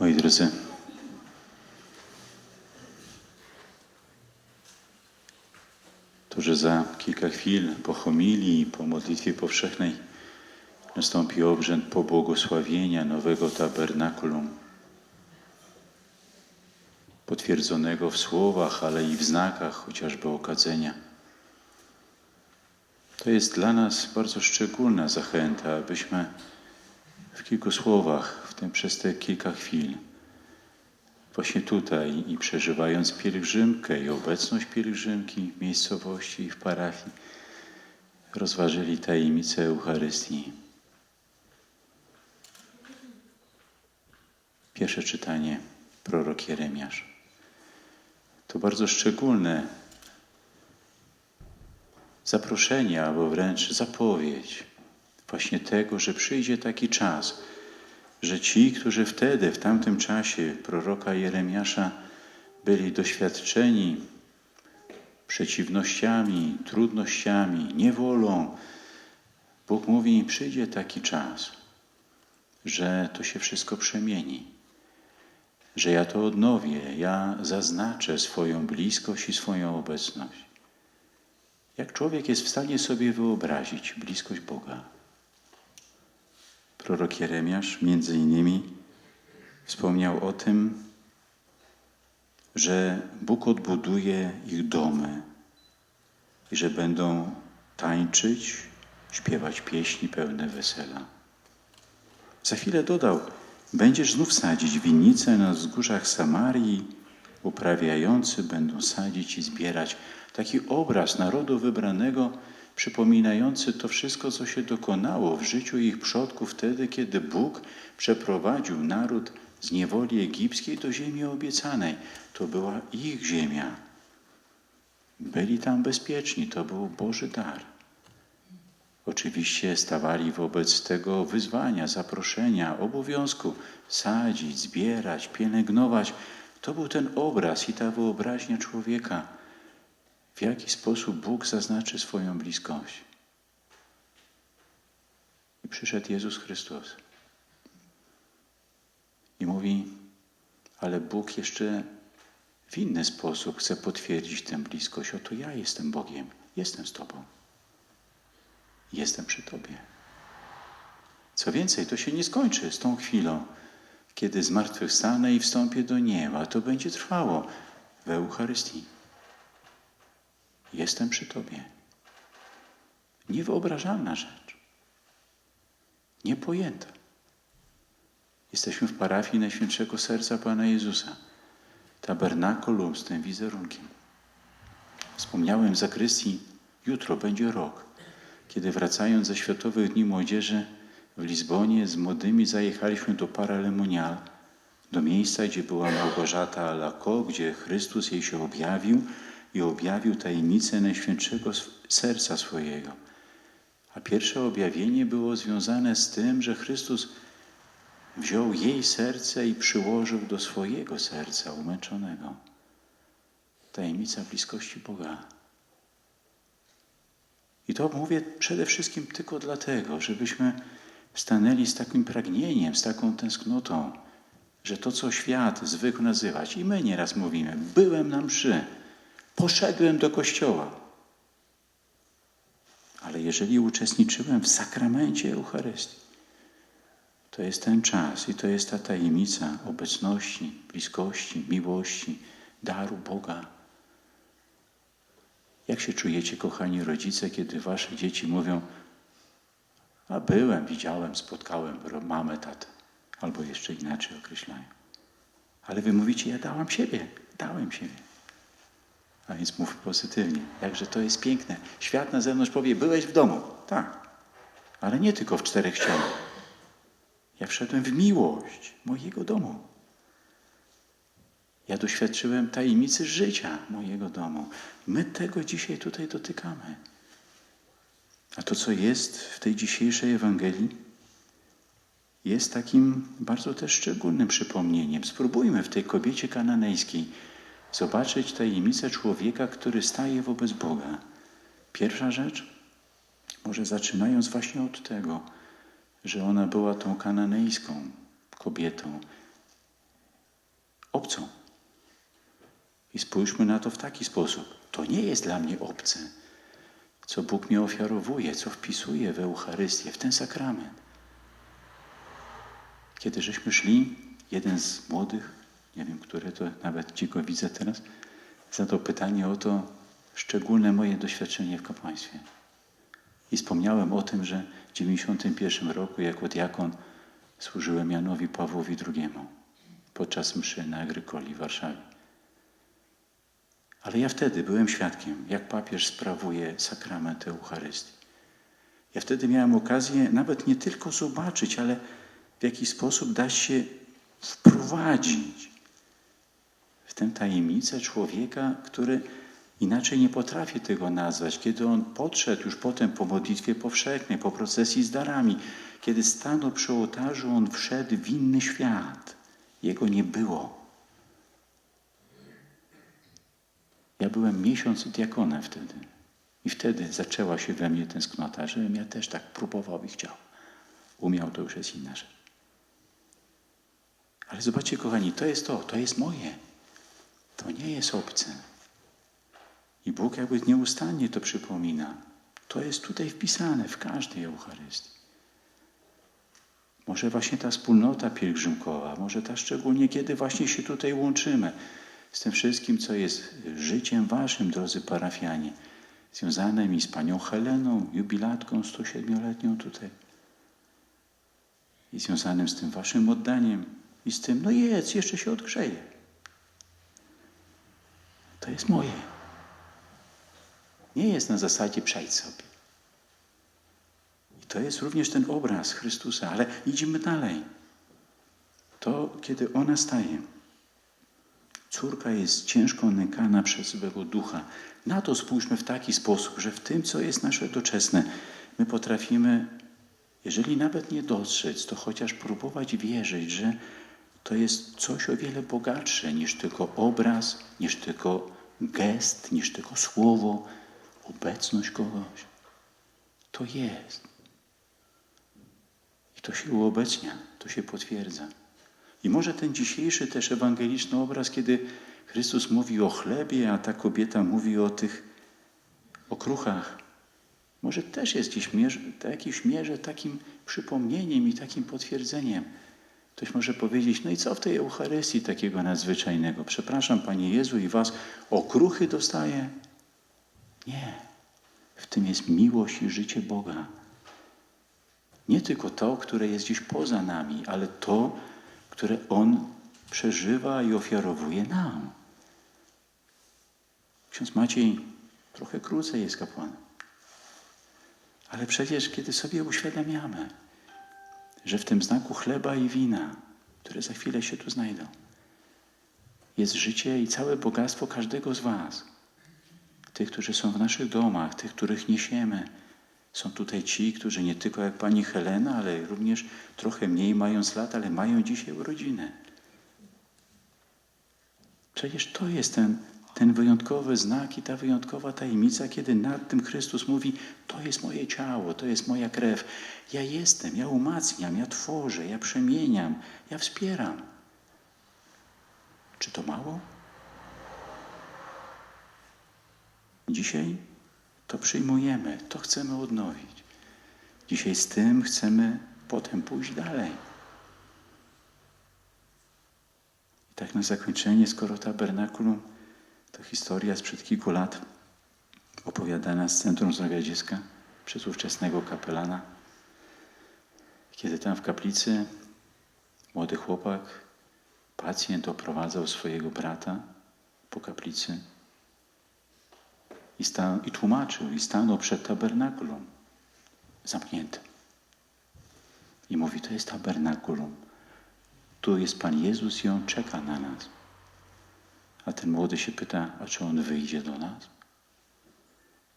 Moi drodzy, to, że za kilka chwil po homilii po modlitwie powszechnej nastąpi obrzęd pobłogosławienia nowego tabernakulum, potwierdzonego w słowach, ale i w znakach chociażby okadzenia. To jest dla nas bardzo szczególna zachęta, abyśmy w kilku słowach, w tym przez te kilka chwil, właśnie tutaj i przeżywając pielgrzymkę i obecność pielgrzymki w miejscowości i w parafii, rozważyli tajemnicę Eucharystii. Pierwsze czytanie, prorok Jeremiasz. To bardzo szczególne zaproszenie, albo wręcz zapowiedź właśnie tego, że przyjdzie taki czas, że ci, którzy wtedy, w tamtym czasie proroka Jeremiasza byli doświadczeni przeciwnościami, trudnościami, niewolą, Bóg mówi, przyjdzie taki czas, że to się wszystko przemieni, że ja to odnowię, ja zaznaczę swoją bliskość i swoją obecność. Jak człowiek jest w stanie sobie wyobrazić bliskość Boga? Prorok Jeremiasz między innymi wspomniał o tym, że Bóg odbuduje ich domy i że będą tańczyć, śpiewać pieśni pełne wesela. Za chwilę dodał, będziesz znów sadzić winnice na wzgórzach Samarii, uprawiający będą sadzić i zbierać. Taki obraz narodu wybranego, przypominający to wszystko, co się dokonało w życiu ich przodków wtedy, kiedy Bóg przeprowadził naród z niewoli egipskiej do ziemi obiecanej. To była ich ziemia. Byli tam bezpieczni, to był Boży dar. Oczywiście stawali wobec tego wyzwania, zaproszenia, obowiązku sadzić, zbierać, pielęgnować. To był ten obraz i ta wyobraźnia człowieka w jaki sposób Bóg zaznaczy swoją bliskość. I przyszedł Jezus Chrystus. I mówi, ale Bóg jeszcze w inny sposób chce potwierdzić tę bliskość. Oto ja jestem Bogiem, jestem z Tobą. Jestem przy Tobie. Co więcej, to się nie skończy z tą chwilą, kiedy zmartwychwstanę i wstąpię do nieba. To będzie trwało w Eucharystii. Jestem przy Tobie. Niewyobrażalna rzecz. Niepojęta. Jesteśmy w parafii Najświętszego Serca Pana Jezusa. Tabernakulum z tym wizerunkiem. Wspomniałem w zakrystii, jutro będzie rok, kiedy wracając ze Światowych Dni Młodzieży w Lizbonie z młodymi zajechaliśmy do Paralemonial, do miejsca, gdzie była Małgorzata Alako, gdzie Chrystus jej się objawił, i objawił tajemnicę Najświętszego Serca swojego. A pierwsze objawienie było związane z tym, że Chrystus wziął jej serce i przyłożył do swojego serca umęczonego. Tajemnica bliskości Boga. I to mówię przede wszystkim tylko dlatego, żebyśmy stanęli z takim pragnieniem, z taką tęsknotą, że to, co świat zwykł nazywać, i my nieraz mówimy, byłem na mszy, Poszedłem do kościoła. Ale jeżeli uczestniczyłem w sakramencie Eucharystii, to jest ten czas i to jest ta tajemnica obecności, bliskości, miłości, daru Boga. Jak się czujecie, kochani rodzice, kiedy wasze dzieci mówią, a byłem, widziałem, spotkałem mamę, tatę, albo jeszcze inaczej określają. Ale wy mówicie, ja dałam siebie, dałem siebie. A więc mów pozytywnie. Jakże to jest piękne. Świat na zewnątrz powie, byłeś w domu. Tak. Ale nie tylko w czterech ścianach. Ja wszedłem w miłość mojego domu. Ja doświadczyłem tajemnicy życia mojego domu. My tego dzisiaj tutaj dotykamy. A to, co jest w tej dzisiejszej Ewangelii, jest takim bardzo też szczególnym przypomnieniem. Spróbujmy w tej kobiecie kananejskiej zobaczyć tajemnicę człowieka, który staje wobec Boga. Pierwsza rzecz, może zaczynając właśnie od tego, że ona była tą kananejską kobietą, obcą. I spójrzmy na to w taki sposób. To nie jest dla mnie obce, co Bóg mi ofiarowuje, co wpisuje w Eucharystię, w ten sakrament. Kiedy żeśmy szli, jeden z młodych, nie wiem, które to nawet ci go widzę teraz, zadał pytanie o to szczególne moje doświadczenie w kapłaństwie. I wspomniałem o tym, że w 91 roku jako diakon służyłem Janowi Pawłowi II podczas mszy na Agrykoli w Warszawie. Ale ja wtedy byłem świadkiem, jak papież sprawuje sakrament Eucharystii. Ja wtedy miałem okazję nawet nie tylko zobaczyć, ale w jaki sposób da się wprowadzić tę tajemnicę człowieka, który inaczej nie potrafi tego nazwać. Kiedy on podszedł już potem po modlitwie powszechnej, po procesji z darami, kiedy stanął przy ołtarzu, on wszedł w inny świat. Jego nie było. Ja byłem miesiąc diakonem wtedy. I wtedy zaczęła się we mnie tęsknota, żebym ja też tak próbował i chciał. Umiał, to już jest inna rzecz. Ale zobaczcie, kochani, to jest to, to jest moje. To nie jest obce. I Bóg jakby nieustannie to przypomina. To jest tutaj wpisane w każdej Eucharystii. Może właśnie ta wspólnota pielgrzymkowa, może ta szczególnie, kiedy właśnie się tutaj łączymy z tym wszystkim, co jest życiem waszym, drodzy parafianie, związanym i z panią Heleną, jubilatką 107-letnią tutaj, i związanym z tym waszym oddaniem, i z tym, no jedz, jeszcze się odgrzeje. To jest moje. Nie jest na zasadzie przejdź sobie. I to jest również ten obraz Chrystusa, ale idziemy dalej. To, kiedy ona staje. Córka jest ciężko nękana przez swego ducha. Na to spójrzmy w taki sposób, że w tym, co jest nasze doczesne, my potrafimy, jeżeli nawet nie dostrzec, to chociaż próbować wierzyć, że to jest coś o wiele bogatsze niż tylko obraz, niż tylko gest, niż tylko słowo, obecność kogoś. To jest. I to się uobecnia, to się potwierdza. I może ten dzisiejszy też ewangeliczny obraz, kiedy Chrystus mówi o chlebie, a ta kobieta mówi o tych okruchach, może też jest w jakiejś mierze takim przypomnieniem i takim potwierdzeniem. Ktoś może powiedzieć, no i co w tej Eucharystii takiego nadzwyczajnego? Przepraszam, Panie Jezu, i Was okruchy dostaję? Nie. W tym jest miłość i życie Boga. Nie tylko to, które jest gdzieś poza nami, ale to, które On przeżywa i ofiarowuje nam. Ksiądz Maciej trochę krócej jest kapłanem. Ale przecież, kiedy sobie uświadamiamy, że w tym znaku chleba i wina, które za chwilę się tu znajdą, jest życie i całe bogactwo każdego z Was. Tych, którzy są w naszych domach, tych, których niesiemy. Są tutaj ci, którzy nie tylko jak pani Helena, ale również trochę mniej mając lat, ale mają dzisiaj urodziny. Przecież to jest ten ten wyjątkowy znak i ta wyjątkowa tajemnica, kiedy nad tym Chrystus mówi: To jest moje ciało, to jest moja krew. Ja jestem, ja umacniam, ja tworzę, ja przemieniam, ja wspieram. Czy to mało? Dzisiaj to przyjmujemy, to chcemy odnowić. Dzisiaj z tym chcemy potem pójść dalej. I tak na zakończenie, skoro tabernakulum to historia sprzed kilku lat opowiadana z Centrum Zdrowia Dziecka przez ówczesnego kapelana. Kiedy tam w kaplicy młody chłopak, pacjent oprowadzał swojego brata po kaplicy i, sta, i tłumaczył, i stanął przed tabernakulum zamkniętym. I mówi, to jest tabernakulum. Tu jest Pan Jezus i On czeka na nas. A ten młody się pyta, a czy on wyjdzie do nas?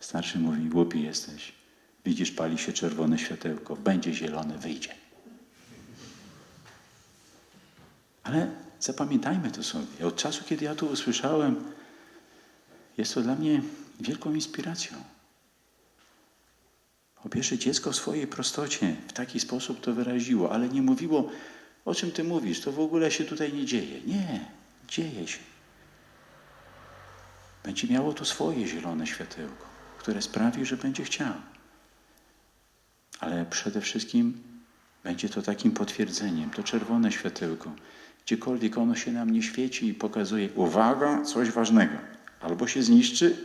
Starszy mówi, głupi jesteś. Widzisz, pali się czerwone światełko, będzie zielone, wyjdzie. Ale zapamiętajmy to sobie. Od czasu, kiedy ja to usłyszałem, jest to dla mnie wielką inspiracją. Po pierwsze, dziecko w swojej prostocie w taki sposób to wyraziło, ale nie mówiło, o czym ty mówisz, to w ogóle się tutaj nie dzieje. Nie. dzieje się. Będzie miało to swoje zielone światełko, które sprawi, że będzie chciał. Ale przede wszystkim będzie to takim potwierdzeniem, to czerwone światełko. Gdziekolwiek ono się nam nie świeci i pokazuje, uwaga, coś ważnego. Albo się zniszczy,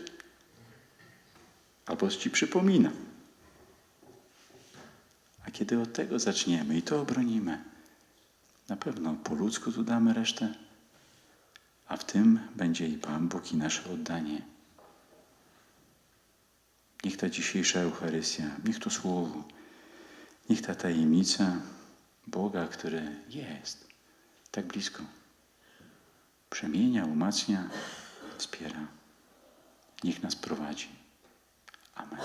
albo ci przypomina. A kiedy od tego zaczniemy i to obronimy, na pewno po ludzku tu damy resztę, a w tym będzie i Pan Bóg i nasze oddanie. Niech ta dzisiejsza Eucharystia, niech to Słowo, niech ta tajemnica Boga, który jest tak blisko, przemienia, umacnia, wspiera. Niech nas prowadzi. Amen.